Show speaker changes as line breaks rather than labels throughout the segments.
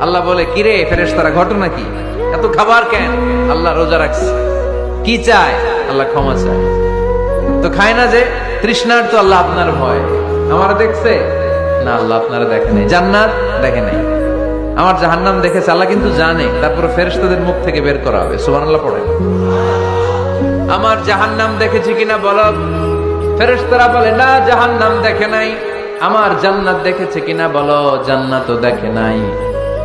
আল্লাহ বলে, কিরে ফেরেস তারা ঘটনা কি? এত খাবার কেন? আল্লাহ রোজা রাখছে। কি চায়? আল্লাহ ক্ষমা চায়। তো খায় না যে, তৃষ্ণার তো আল্লাহ আপনার ভয়। আমার দেখছে? না, আল্লাহ আপনারা দেখে নাই। জান্নাত দেখে নাই। আমার জাহান্নাম দেখেছে, আল্লাহ কিন্তু জানে। তারপরে ফেরেশতাদের মুখ থেকে বের করা হবে। সুবহানাল্লাহ পড়ে আমার জাহান্নাম দেখেছি কিনা বলো? ফেরেশতারা বলে, না, জাহান্নাম দেখে নাই। আমার জান্নাত দেখেছে কিনা বলো? জান্নাতও দেখে নাই।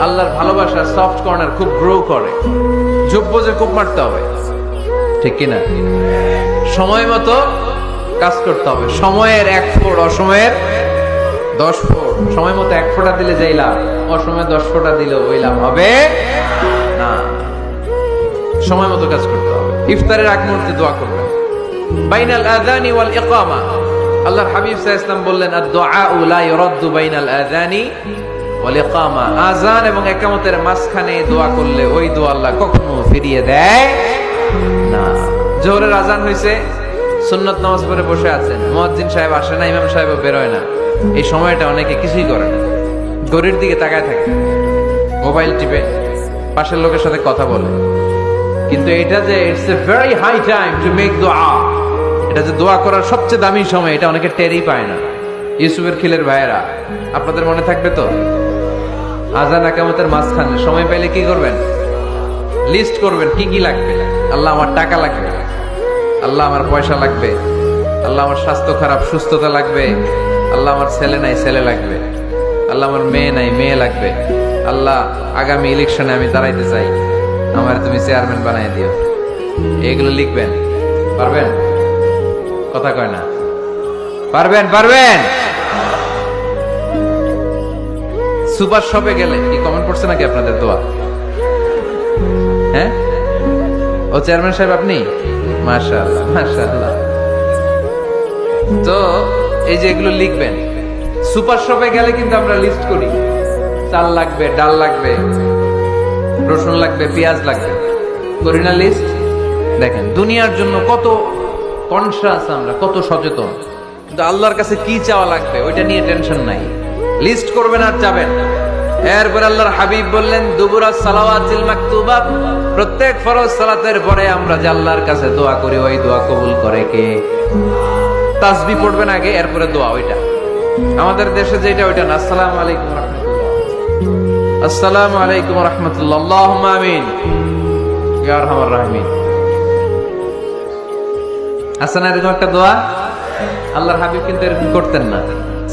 আল্লাহর ভালোবাসা সফট কর্নার খুব গ্রো করে। যোগ্য যে খুব মারতে হবে। ঠিক কিনা? সময় মতো কাজ করতে হবে। সময়ের এক ফোট অসময়ের দশ ফোট সময় মতো এক ফোঁটা দিলে যেই লাভ, অসময়ে দশ ফোঁটা দিলে ওই লাভ হবে না। সময় মতো কাজ করতে হবে। ইফতারের আগ মুহূর্তে দোয়া করবেন। বাইনাল আযানি ওয়াল ইকামা। আল্লাহর হাবিব সাল্লাল্লাহু আলাইহি বললেন, আদ-দুআউ লা ইউরাদ্দু বাইনাল আযানি ওয়াল ইকামা, আযান এবং ইকামতের মাঝখানে দোয়া করলে ওই দোয়া আল্লাহ কখনো ফিরিয়ে দেয় না। জোহরের আজান হয়েছে সুন্নত নামাজ পড়ে বসে আছেন। মুয়াজ্জিন সাহেব আসে না, ইমাম সাহেব বেরোয় না। এই সময়টা অনেকে কিছুই করে না। ঘড়ির দিকে তাকায় থাকে। মোবাইল টিপে, পাশের লোকের সাথে কথা বলে। কিন্তু এটা যে it's a very high time to make দোয়া এটা যে দোয়া করার সবচেয়ে দামি সময়, এটা অনেকে টেরই পায় না। ইউসুফের খিলের ভাইয়েরা, আপনাদের মনে থাকবে তো? আজান একামতের মাঝখানে। সময় পাইলে কি করবেন? লিস্ট করবেন, কি কি লাগবে? আল্লাহ আমার টাকা লাগবে, আল্লাহ আমার পয়সা লাগবে, আল্লাহ আমার স্বাস্থ্য খারাপ, সুস্থতা লাগবে, আল্লাহ আমার ছেলে নাই, ছেলে লাগবে, আল্লাহ আমার মেয়ে নাই, মেয়ে লাগবে, আল্লাহ আগামী ইলেকশনে আমি দাঁড়াইতে চাই, আমার তুমি চেয়ারম্যান বানাই দিও। এগুলো লিখবেন, পারবেন? কথা কয় না। পারবেন পারবেন? সুপার শপে গেলে কি কমেন্ট পড়ছে নাকি আপনাদের দোয়া? হ্যাঁ? ও চেয়ারম্যান সাহেব, আপনি? মাশাআল্লাহ মাশাআল্লাহ। তো, এই যে এগুলো লিখবেন, সুপার শপে গেলে কিন্তু আমরা লিস্ট করি। চাল লাগবে, ডাল লাগবে, রসুন লাগবে, পেঁয়াজ লাগবে। করি না লিস্ট দেখেন, দুনিয়ার জন্য কত কনসাস আমরা, কত সচেতন। কিন্তু আল্লাহর কাছে কি চাওয়া লাগবে, ওইটা নিয়ে টেনশন নাই। লিস্ট করবেন আর চাবেন এরপর আল্লাহর হাবিব বললেন, দুবুরা সালাওয়াতিল মাকতুবা। প্রত্যেক ফরজ সালাতের পরে আমরা যে আল্লাহর কাছে দোয়া করি, ওই দোয়া কবুল করে কে? তাসবি পড়বেন আগে, এরপরে দোয়া, ওইটা। আমাদের দেশে যেটা, ওইটা না। আসসালামু আলাইকুম রাহমাতুল্লাহ। আসসালামু আলাইকুম রাহমাতুল্লাহ। আল্লাহুম্মা আমিন। ইয়া আরহামার রাহিমিন। না এরকম একটা দোয়া? আল্লাহর হাবিব কিন্তু এরকম করতেন না।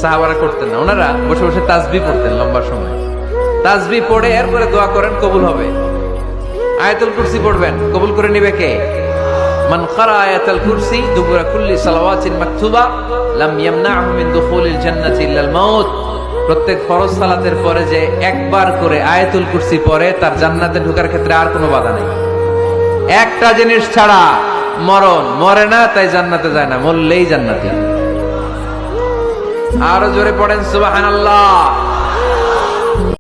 সাহাবারা করতেন না। ওনারা বসে বসে তাসবি পড়তেন লম্বা সময়। তাসবি পড়ে এরপরে দোয়া করেন, কবুল হবে। আয়াতুল কুরসি পড়বেন, কবুল করে নিবে কে? মান খারা আয়াতুল কুরসি দুবুরা কুল্লি সালাওয়াতিন মাকতুবা, লাম ইয়ামনাহু মিন দুখুলিল জান্নাতি ইল্লাল মাউত। প্রত্যেক ফরজ সালাতের পরে যে একবার করে আয়াতুল কুরসি পড়ে, তার জান্নাতে ঢোকার ক্ষেত্রে আর কোনো বাধা নেই। একটা জিনিস ছাড়া মরণ মরে না, তাই জান্নাতে যায় না, মরলেই জান্নাতি। আরও জোরে পড়েন আল্লাহ